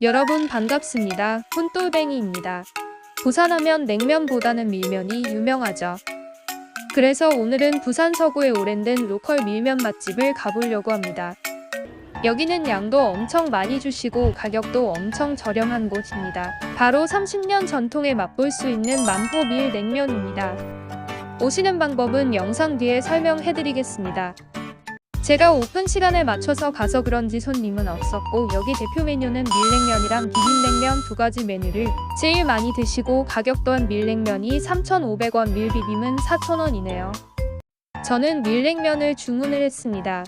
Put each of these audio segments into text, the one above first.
여러분 반갑습니다. 훈돌뱅이입니다. 부산하면 냉면보다는 밀면이 유명하죠. 그래서 오늘은 부산 서구의 오랜된 로컬 밀면 맛집을 가보려고 합니다. 여기는 양도 엄청 많이 주시고 가격도 엄청 저렴한 곳입니다. 바로 30년 전통에 맛볼 수 있는 만포밀 냉면입니다. 오시는 방법은 영상 뒤에 설명해드리겠습니다. 제가 오픈 시간에 맞춰서 가서 그런지 손님은 없었고 여기 대표 메뉴는 밀냉면이랑 비빔냉면 두 가지 메뉴를 제일 많이 드시고 가격 또한 밀냉면이 3,500원, 밀비빔은 4,000원이네요. 저는 밀냉면을 주문을 했습니다.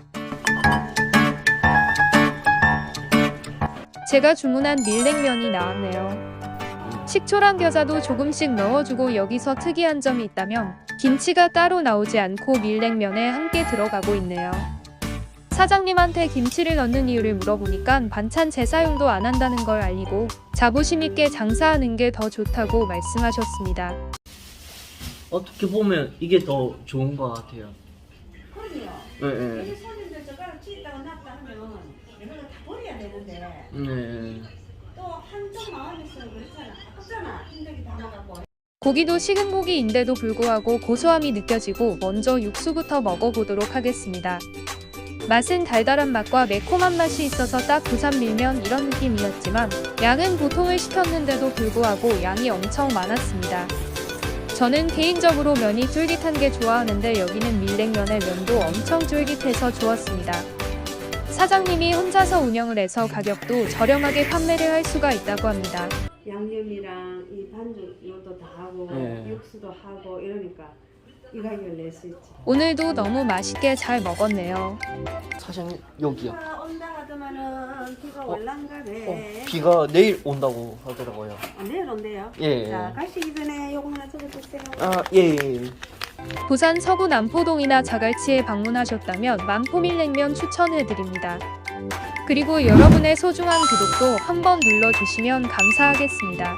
제가 주문한 밀냉면이 나왔네요. 식초랑 겨자도 조금씩 넣어주고 여기서 특이한 점이 있다면 김치가 따로 나오지 않고 밀냉면에 함께 들어가고 있네요. 사장님한테 김치를 넣는 이유를 물어보니까 반찬 재사용도 안 한다는 걸 알리고 자부심 있게 장사하는 게 더 좋다고 말씀하셨습니다. 어떻게 보면 이게 더 좋은 것 같아요. 그럼요. 네, 여기 손님들 젓가락 치다가 놨다 하면 이거는 다 버려야 되는데 네. 고기도 식은 고기인데도 불구하고 고소함이 느껴지고 먼저 육수부터 먹어보도록 하겠습니다. 맛은 달달한 맛과 매콤한 맛이 있어서 딱 부산 밀면 이런 느낌이었지만 양은 보통을 시켰는데도 불구하고 양이 엄청 많았습니다. 저는 개인적으로 면이 쫄깃한 게 좋아하는데 여기는 밀냉면의 면도 엄청 쫄깃해서 좋았습니다. 사장님이 혼자서 운영을 해서 가격도 저렴하게 판매를 할 수가 있다고 합니다. 양념이랑 이 반죽 이것도 다 하고 네. 육수도 하고 이러니까 이 가격을 낼 수 있지. 오늘도 너무 맛있게 잘 먹었네요. 사장님 여기요. 비가 온다 하더만은 비가 올란가네. 어, 비가 내일 온다고 하더라고요. 아, 내일 온대요. 예. 자 가시기 전에 요거 하나 적어주세요. 아 예. 예. 부산 서구 남포동이나 자갈치에 방문하셨다면 만포밀냉면 추천해드립니다. 그리고 여러분의 소중한 구독도 한번 눌러주시면 감사하겠습니다.